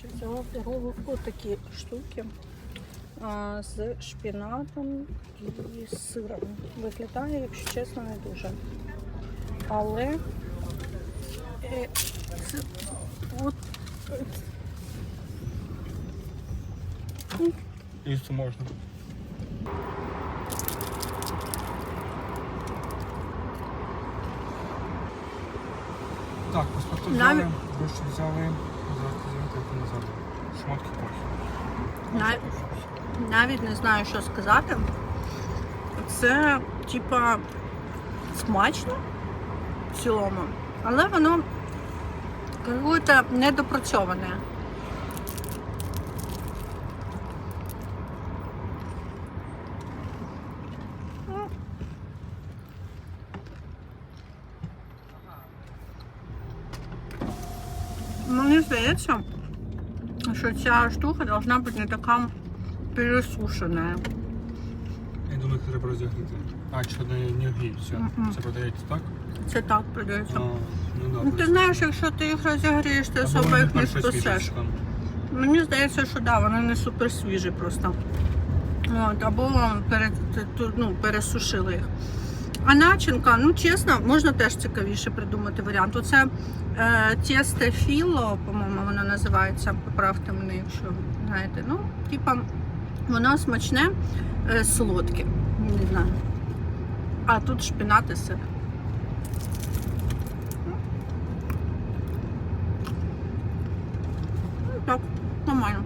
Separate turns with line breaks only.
Коротше, взяла дорогу отакі штуки а, з шпінатом і з сиром. Виглядає, якщо чесно, не дуже. Але е, це от
Їсти можна. Так, паспорту взяли, гроші взяли, назад. Шмотки.
Нав- навіть не знаю, що сказати. Це, типа, смачно в цілому, але воно какое-то недопрацьоване. Мені здається, що ця штука должна бути не така пересушена.
Я думаю, їх треба розігріти. А, що не, не гріються.
Мгм.
Це продається так?
Це так продається.
А, ну
Ну,
добре.
ти знаєш, якщо ти їх розігрієш, ти особо їх не спасеш. Мені здається, що да, вони не супер свіжі просто. От, або пере, ну, пересушили їх. А начинка, ну чесно, можна теж цікавіше придумати варіант. Оце е, тесте філо, по-моєму, воно називається. Поправте мене, якщо знаєте. Ну, типа, воно смачне, е, солодке. Не знаю. А тут шпінат і сир. Ну так, нормально.